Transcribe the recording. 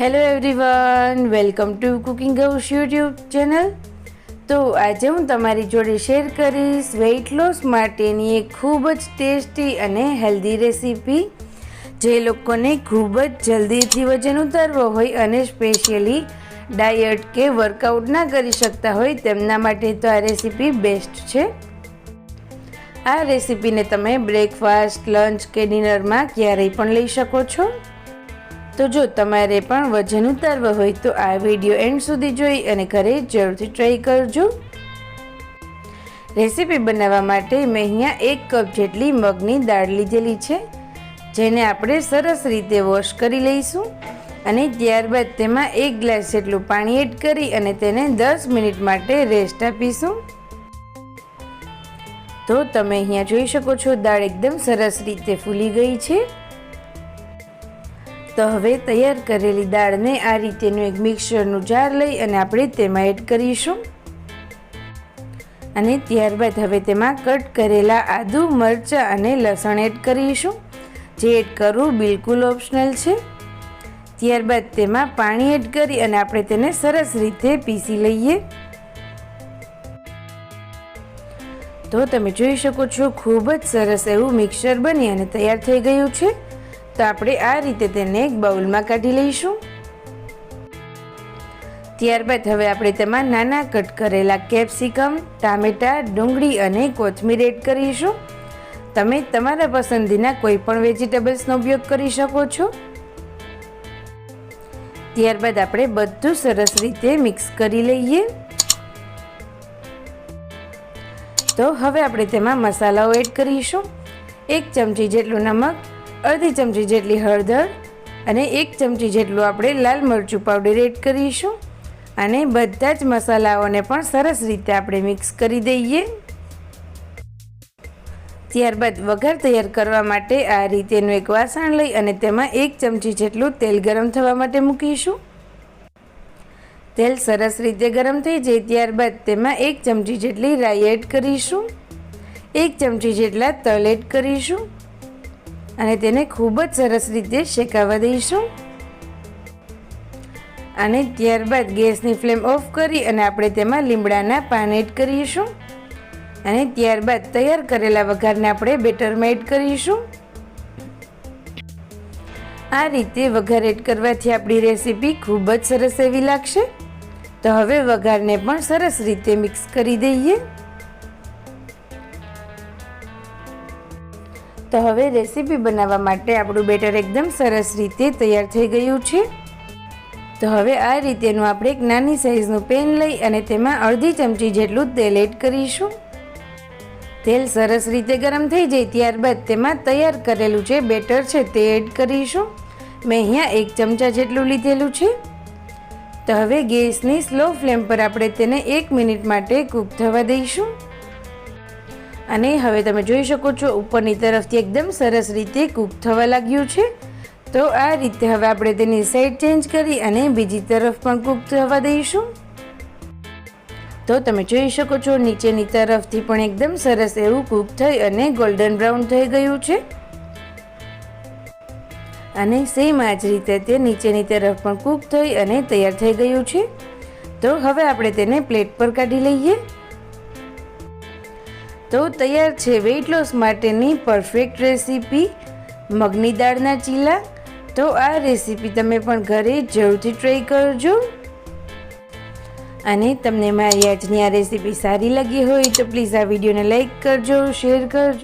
Hello everyone welcome to cooking house YouTube channel તો આજે હું તમારી જોડે શેર કરીશ વેઇટ લોસ માટેની એક ખૂબ જ ટેસ્ટી અને હેલ્ધી રેસીપી જે લોકોને ખૂબ જ જલ્દીથી વજન ઉતારવો હોય અને સ્પેશિયલી ડાયટ કે વર્કઆઉટ ના કરી શકતા હોય તેમના માટે તો આ રેસીપી બેસ્ટ છે. આ રેસીપીને તમે બ્રેકફાસ્ટ લંચ કે ડિનરમાં ક્યારેય પણ લઈ શકો છો. તો જો તમારે પણ વજન ઉતારવા હોય તો આ વીડિયો એન્ડ સુધી જોઈ અને ઘરે જરૂરથી ટ્રાય કરજો. રેસીપી બનાવવા માટે મેં અહીંયા એક કપ જેટલી મગની દાળ લીધેલી છે, જેને આપણે સરસ રીતે વોશ કરી લઈશું અને ત્યારબાદ તેમાં એક ગ્લાસ જેટલું પાણી એડ કરી અને તેને દસ મિનિટ માટે રેસ્ટ આપીશું. તો તમે અહીંયા જોઈ શકો છો, દાળ એકદમ સરસ રીતે ફૂલી ગઈ છે. તો હવે તૈયાર કરેલી દાળને આ રીતેનું એક મિક્સરનું જાર લઈ અને આપણે તેમાં એડ કરીશું. અને ત્યારબાદ હવે તેમાં કટ કરેલા આદુ, મરચાં અને લસણ એડ કરીશું. જે એડ કરવું બિલકુલ ઓપ્શનલ છે. ત્યારબાદ તેમાં પાણી એડ કરી અને આપણે તેને સરસ રીતે પીસી લઈએ. તો તમે જોઈ શકો છો, ખૂબ જ સરસ એવું મિક્સર બની અને તૈયાર થઈ ગયું છે. તો આપણે આ રીતે તેને એક બાઉલમાં કાઢી લઈશું. ત્યારબાદ હવે આપણે તેમાં નાના કટ કરેલા કેપ્સિકમ, ટામેટાં, ડુંગળી અને કોથમીર એડ કરીશું. તમે તમારા પસંદીના કોઈ પણ વેજીટેબલ્સનો ઉપયોગ કરી શકો છો. ત્યારબાદ આપણે બધું સરસ રીતે મિક્સ કરી લઈએ. તો હવે આપણે તેમાં મસાલાઓ એડ કરીશું. એક ચમચી જેટલું નમક અડધી ચમચી જેટલી હળદર અને એક ચમચી જેટલું આપણે લાલ મરચું પાવડર એડ કરીશું. અને બધા જ મસાલાઓને પણ સરસ રીતે આપણે મિક્સ કરી દઈએ. ત્યારબાદ વઘાર તૈયાર કરવા માટે આ રીતેનું એક વાસણ લઈ અને તેમાં એક ચમચી જેટલું તેલ ગરમ થવા માટે મૂકીશું. તેલ સરસ રીતે ગરમ થઈ જાય ત્યારબાદ તેમાં એક ચમચી જેટલી રાઈ એડ કરીશું. એક ચમચી જેટલા તલ એડ કરીશું. અને તેને ખૂબ જ સરસ રીતે શેકાવા દઈશું. અને ત્યારબાદ ગેસની ફ્લેમ ઓફ કરી અને આપણે તેમાં લીમડાના પાન એડ કરીશું. અને ત્યારબાદ તૈયાર કરેલા વઘારને આપણે બેટરમાં એડ કરીશું. આ રીતે વઘાર એડ કરવાથી આપણી રેસીપી ખૂબ જ સરસ એવી લાગશે. તો હવે વઘારને પણ સરસ રીતે મિક્સ કરી દઈએ. તો હવે રેસીપી બનાવવા માટે આપણું બેટર એકદમ સરસ રીતે તૈયાર થઈ ગયું છે. તો હવે આ રીતેનું આપણે એક નાની સાઇઝનું પેન લઈ અને તેમાં અડધી ચમચી જેટલું તેલ એડ કરીશું. તેલ સરસ રીતે ગરમ થઈ જાય ત્યારબાદ તેમાં તૈયાર કરેલું જે બેટર છે તે એડ કરીશું. મેં અહીંયા એક ચમચા જેટલું લીધેલું છે. તો હવે ગેસની સ્લો ફ્લેમ પર આપણે તેને એક મિનિટ માટે કૂક થવા દઈશું. અને હવે તમે જોઈ શકો છો, ઉપરની તરફથી એકદમ સરસ રીતે કૂક થવા લાગ્યું છે. તો આ રીતે હવે આપણે તેની સાઈડ ચેન્જ કરી અને બીજી તરફ પણ કૂક થવા દઈશું. તો તમે જોઈ શકો છો, નીચેની તરફથી પણ એકદમ સરસ એવું કૂક થઈ અને ગોલ્ડન બ્રાઉન થઈ ગયું છે. અને સેમ આ જ રીતે તે નીચેની તરફ પણ કૂક થઈ અને તૈયાર થઈ ગયું છે. તો હવે આપણે તેને પ્લેટ પર કાઢી લઈએ. તો તૈયાર છે વેઇટ લોસ માટેની પરફેક્ટ રેસીપી મગની દાળના ચીલા. તો આ રેસીપી તમે પણ ઘરે જરૂરથી ટ્રાય કરજો. અને તમને મારી આજની આ રેસીપી સારી લાગી હોય તો પ્લીઝ આ વિડીયોને લાઇક કરજો શેર કરજો.